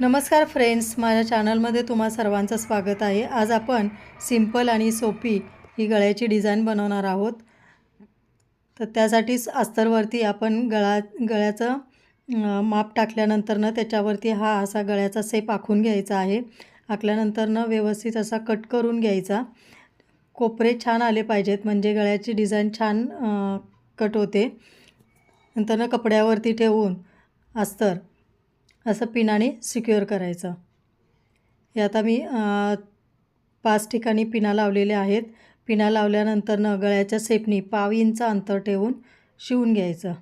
नमस्कार फ्रेंड्स माझ्या चॅनलमध्ये तुम्हा सर्वांचं स्वागत आहे. आज आपण सिंपल आणि सोपी ही गळ्याची डिझाईन बनवणार आहोत. तर त्यासाठीच अस्तरवरती आपण गळा गळ्याचं माप टाकल्यानंतरनं त्याच्यावरती हा असा गळ्याचा सेप आखून घ्यायचा आहे. आखल्यानंतरनं व्यवस्थित असा कट करून घ्यायचा. कोपरे छान आले पाहिजेत म्हणजे गळ्याची डिझाईन छान कट होते. नंतरनं कपड्यावरती ठेवून अस्तर असं पिनाने सिक्युअर करायचं. हे आता मी पाच ठिकाणी पिना लावलेल्या आहेत. पिना लावल्यानंतरनं गळ्याच्या सेपनी पाव इंच अंतर ठेवून शिवून घ्यायचं.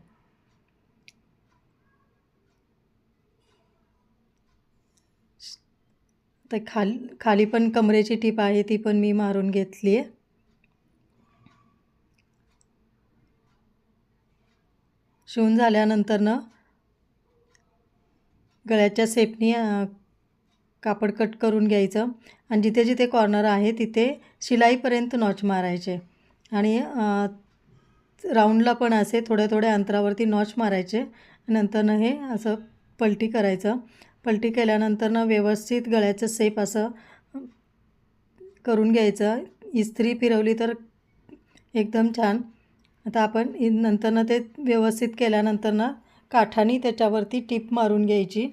तर खाली खाली पण कमरेची टीप आहे ती पण मी मारून घेतली आहे. शिवून झाल्यानंतरनं गळ्याच्या सेपनी कापड कट करून घ्यायचं. आणि जिथे जिथे कॉर्नर आहे तिथे शिलाईपर्यंत नॉच मारायचे. आणि राऊंडला पण असे थोड्या थोड्या अंतरावरती नॉच मारायचे. नंतरनं हे असं पलटी करायचं. पलटी केल्यानंतरनं व्यवस्थित गळ्याचं सेप असं करून घ्यायचं. इस्त्री फिरवली तर एकदम छान. आता आपण नंतरनं ते व्यवस्थित केल्यानंतरनं काठाने त्याच्यावरती टीप मारून घ्यायची.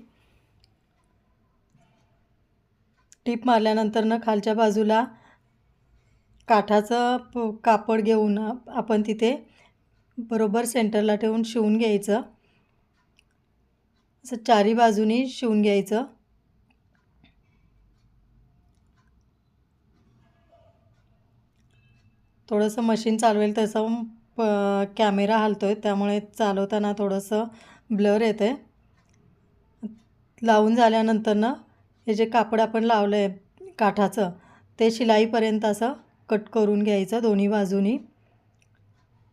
टीप मारल्यानंतरनं खालच्या बाजूला काठाचं प- कापड घेऊन आपण तिथे बरोबर सेंटरला ठेवून शिवून घ्यायचं. असं चारी बाजूनी शिवून घ्यायचं. थोडंसं मशीन चालवेल तसं प कॅमेरा हलतो आहे त्यामुळे चालवताना थोडंसं ब्लर येतं आहे लावून झाल्यानंतरनं हे जे कापड आपण लावलं आहे काठाचं ते शिलाईपर्यंत असं कट करून घ्यायचं दोन्ही बाजूनी.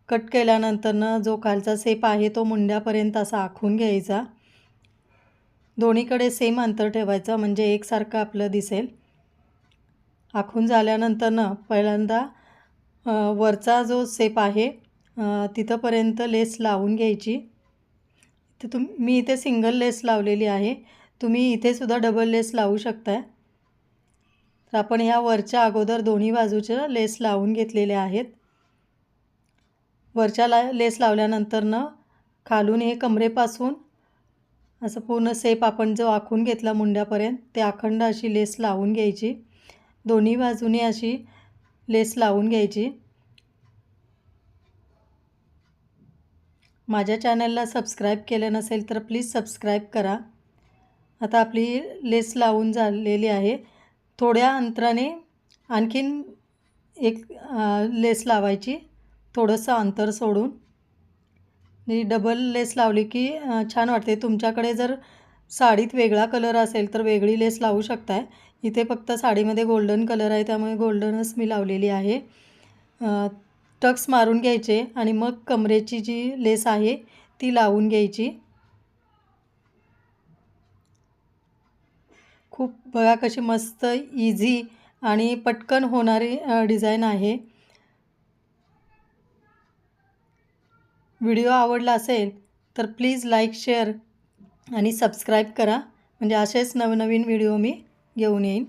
कट केल्यानंतरनं जो खालचा सेप आहे तो मुंड्यापर्यंत असा आखून घ्यायचा. दोन्हीकडे सेम अंतर ठेवायचं म्हणजे एकसारखं आपलं दिसेल. आखून झाल्यानंतरनं पहिल्यांदा वरचा जो सेप आहे तिथंपर्यंत लेस लावून घ्यायची. तर तुम मी इथे सिंगल लेस लावलेली आहे. तुम्ही इथेसुद्धा डबल लेस लावू शकताय. तर आपण ह्या वरच्या अगोदर दोन्ही बाजूच्या लेस लावून घेतलेल्या आहेत. वरच्या ला लेस लावल्यानंतरनं खालून हे कमरेपासून असं पूर्ण सेप आपण जो आखून घेतला मुंड्यापर्यंत ते अखंड अशी लेस लावून घ्यायची. दोन्ही बाजूने अशी लेस लावून घ्यायची. माझ्या चॅनलला सबस्क्राईब केलं नसेल तर प्लीज सबस्क्राईब करा. आता आपली लेस लावून झालेली आहे. थोड्या अंतराने आणखीन एक लेस लावायची. थोडंसं अंतर सोडून. आणि डबल लेस लावली की छान वाटते. तुमच्याकडे जर साडीत वेगळा कलर असेल तर वेगळी लेस लावू शकताय. इथे फक्त साडीमध्ये गोल्डन कलर आहे त्यामुळे गोल्डनच मी लावलेली आहे. टक्स मारून घ्यायचे आणि मग कमरेची जी लेस आहे ती लावून घ्यायची. खूप बघा कशी मस्त इझी आणि पटकन होणारी डिझाईन आहे. व्हिडिओ आवडला असेल तर प्लीज लाईक शेअर आणि सबस्क्राईब करा. म्हणजे असेच नवनवीन व्हिडिओ मी घेऊन येईन.